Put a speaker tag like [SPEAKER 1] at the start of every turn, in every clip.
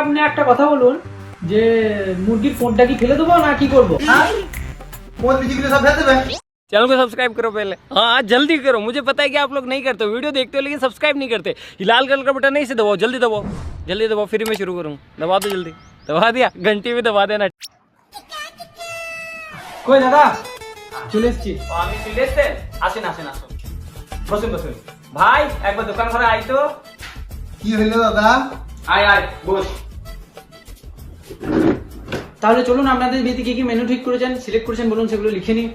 [SPEAKER 1] আপনি একটা কথা বলুন যে মুরগির ফোনটা কি ফেলে দেবো না কি করবো
[SPEAKER 2] হ্যাঁ কোন বিচিগুলো সব ফেলে দেবে
[SPEAKER 3] चैनल को सब्सक्राइब करो पहले हाँ जल्दी करो मुझे पता है कि आप लोग नहीं करते हो वीडियो देखते हो लेकिन सब्सक्राइब नहीं करते ये लाल कलर का बटन नहीं से दबाओ जल्दी दबाओ जल्दी दबाओ फिर मैं शुरू करूँ दबा दो जल्दी दबा दिया घंटी में दबा देना
[SPEAKER 1] কই দাদা চলে এসছি
[SPEAKER 3] আমি চলে এসছেন আসেন আসেন আসুন বসুন বসুন ভাই একবার দোকান ঘরে আই তো
[SPEAKER 2] কি হইলো দাদা
[SPEAKER 3] আয় আয় বস
[SPEAKER 1] তাহলে চলুন আপনাদের বিয়েতে কি কি মেনু ঠিক করেছেন সিলেক্ট করেছেন বলুন সেগুলো লিখে নিই।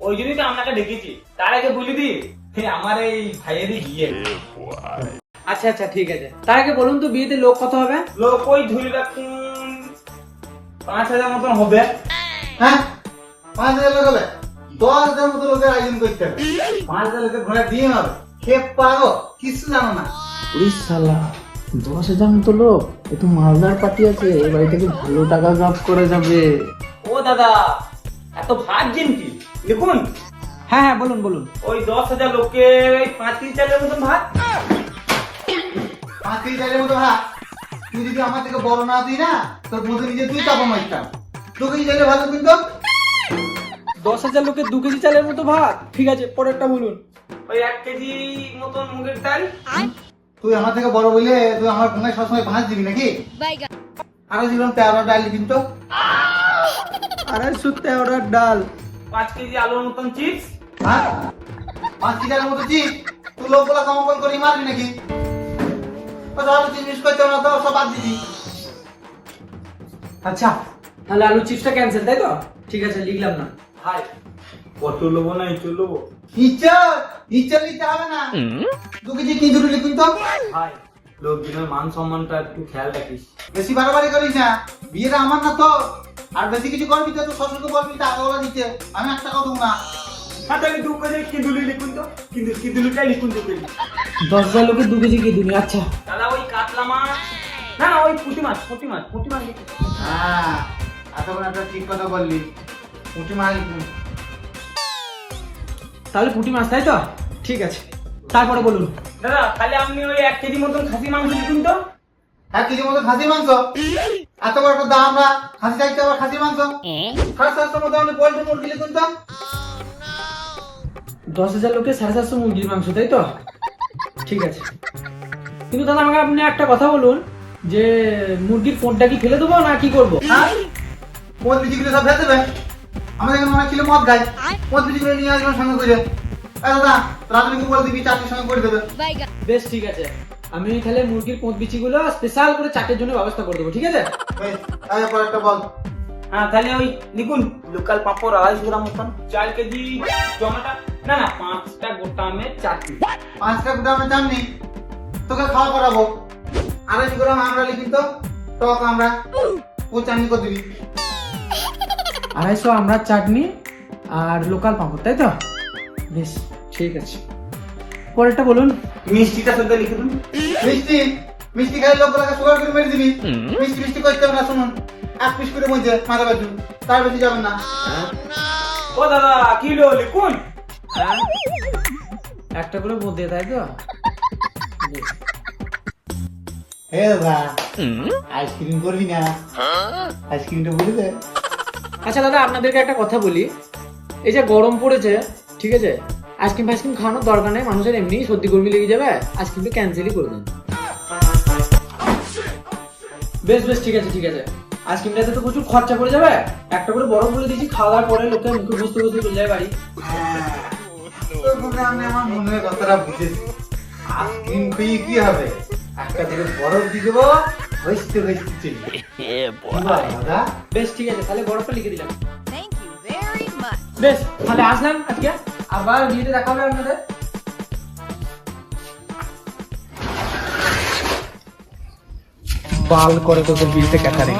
[SPEAKER 3] ওই জন্যই তো আপনাকে ডেকেছি। তার আগে বলি দি আমার এই ভাইয়েরই বিয়ে।
[SPEAKER 1] আচ্ছা আচ্ছা ঠিক আছে। তার আগে বলুন তো বিয়েতে লোক কত হবে?
[SPEAKER 3] লোক ওই ধরে রাখুন পাঁচ হাজার মতন হবে।
[SPEAKER 2] হ্যাঁ? পাঁচ হাজার লোক হবে? দশ হাজার মতো লোকের আয়োজন করতে হবে। পাঁচ হাজার লোকের ঘোড়া দিয়ে হবে খেপ পাগো কিছু জানো না।
[SPEAKER 1] উড়িষ্যালা দশ হাজার মতো লোক? একটু মালদার পার্টি আছে এই বাড়ি থেকে ভালো টাকা গাপ করে যাবে।
[SPEAKER 3] ও দাদা এত ভাবছেন কি? দেখুন
[SPEAKER 1] হ্যাঁ হ্যাঁ বলুন বলুন।
[SPEAKER 3] ওই দশ হাজার লোককে ওই পাঁচ কেজি চালের মতন ভাত?
[SPEAKER 2] পাঁচ কেজি চালের মতো ভাত? তুই যদি আমার থেকে বড় না দিই না তোর মধ্যে নিজে তুই চাপা মারতাম। দু কেজি চাইলে ভালো কিন্তু?
[SPEAKER 1] দশ হাজার লোকের দু কেজি চালের মতো ভাত? ঠিক আছে পরেরটা বলুন।
[SPEAKER 3] ওই এক কেজি মতন মুগের ডাল।
[SPEAKER 2] তুই আমার থেকে বড় বলে তুই আমার ফোনে সবসময় ভাঁজ দিবি নাকি? আরও জীবন তেরো ডাল কিন্তু
[SPEAKER 1] আড়াইশো তেরোটার ডাল।
[SPEAKER 3] পাঁচ কেজি আলুর মতন চিপস?
[SPEAKER 2] হ্যাঁ? পাঁচ কেজি চালের মতো চিপ তুই লোকগুলা করে মারবি নাকি? ধর জিনিস করতে না তো সব বাদ দিবি।
[SPEAKER 1] আচ্ছা। তাহলে আলু চিপসটা ক্যান্সেল তাই তো? ঠিক আছে লিখলাম না।
[SPEAKER 3] ভাই কত লোবো না একটু লোবো?
[SPEAKER 2] ইচ্ছার ইচ্ছার নিতে হবে না। দু কেজি কি দুটো লিখুন তো।
[SPEAKER 3] ভাই লোকজনের মান সম্মানটা একটু খেয়াল রাখিস।
[SPEAKER 2] বেশি বাড়াবাড়ি করিস না। বিয়েটা আমার না তো আর বেশি কিছু করবি তো শ্বশুরকে বলবি টাকা ওরা দিতে। আমি এক টাকাও দেবো না।
[SPEAKER 3] হ্যাঁ তাহলে দু কেজি কিদুলি লিখুন তো। কিন্তু কিদুলিটাই লিখুন দু কেজি।
[SPEAKER 1] দশ হাজার লোকের দু কেজি কি দিবি আচ্ছা।
[SPEAKER 3] দাদা ওই কাতলা মাছ। না না ওই পুঁটি মাছ পুঁটি মাছ পুঁটি মাছ লিখুন।
[SPEAKER 2] হ্যাঁ এতক্ষণ একটা ঠিক কথা বললি। পুঁটি মাছ লিখুন।
[SPEAKER 1] তাহলে পুঁটি মাছ তাই তো? ঠিক আছে। তারপরে বলুন।
[SPEAKER 3] দাদা তাহলে আপনি ওই এক কেজি মতন খাসি মাংস লিখুন তো।
[SPEAKER 2] এক কেজি মতো খাসি মাংস? এত বড় একটা দাম আমরা খাসি চাইতে আবার খাসি মাংস? সাড়ে মতো আপনি পোল্ট্রি মুরগি লিখুন তো।
[SPEAKER 1] দশ হাজার লোকের সাড়ে সাতশো মুরগির মাংস তাই তো? ঠিক আছে। কিন্তু দাদা আমাকে আপনি একটা কথা বলুন যে মুরগির ফোনটা কি ফেলে দেবো না কি করব?
[SPEAKER 2] হ্যাঁ? মদ সব ফেলে দেবে? আমাদের এখানে অনেক ছিল মদ গায় মদ বিচিগুলো নিয়ে আসবেন সঙ্গে করে। দাদা রাজনীতি বলে দিবি চাকরির সঙ্গে করে দেবে?
[SPEAKER 1] বেশ ঠিক আছে। আমি তাহলে মুরগির পোঁত বিচিগুলো স্পেশাল করে চাটের জন্য ব্যবস্থা করে দেবো ঠিক আছে?
[SPEAKER 2] বল।
[SPEAKER 3] হ্যাঁ তাহলে ওই লিখুন লোকাল পাঁপড় আড়াইশো গ্রাম মতন। চার কেজি টমেটো না না পাঁচটা গোটা আমের চাটনি।
[SPEAKER 2] পাঁচটা চাননি তোকে খাওয়া করাবো। আড়াইশো গ্রাম আমরা লিখি তো টক আমরা ও চাননি করে দিবি।
[SPEAKER 1] আড়াইশো আমরা চাটনি আর লোকাল পাঁপড় তাই তো? বেশ ঠিক আছে। পরেরটা বলুন।
[SPEAKER 3] মিষ্টিটা শুদ্ধ লিখে দিন।
[SPEAKER 2] মিষ্টি মিষ্টি খাই লোকগুলোকে সুগার করে মেরে দিবি। মিষ্টি মিষ্টি করতে হবে না শুনুন। এক পিস করে মধ্যে মাথা বাজু তার বেশি যাবেন না।
[SPEAKER 3] ও দাদা কিলো লিখুন।
[SPEAKER 1] হ্যাঁ? একটা করে বোধ দিয়ে তাই তো?
[SPEAKER 2] হে দাদা আইসক্রিম করবি না? আইসক্রিমটা বলে দে।
[SPEAKER 1] আচ্ছা দাদা, আপনাদেরকে একটা কথা বলি। এই যে গরম পড়েছে, ঠিক আছে? আইসক্রিম ফাইসক্রিম খাওয়ানোর দরকার নেই, মানুষের এমনি সর্দি গরমি লেগে যাবে আইসক্রিমটা ক্যান্সেলই করে দেন। বেশ বেশ, ঠিক আছে ঠিক আছে। আইসক্রিমটাতে তো প্রচুর খরচা পড়ে যাবে। একটা করে বরফ বলে দিয়েছি, খাওয়া দাওয়ার পরে লোকে মুখে বসতে বসতে চলে যায় বাড়ি।
[SPEAKER 2] আমি আমার মনের কথাটা বুঝেছি। আইসক্রিম খেয়ে কি হবে? একটা দিকে বরফ দিয়ে দেবো হইতে হইছে এ দাদা?
[SPEAKER 1] বেশ ঠিক আছে তাহলে লিখে দিলাম।
[SPEAKER 4] থ্যাংক ইউ ভেরি মাচ
[SPEAKER 1] বেশ তাহলে আসলাম আজকে। আবার বিয়েতে দেখা হবে আপনাদের। বাল করে তোদের বিয়েতে ক্যাটারিং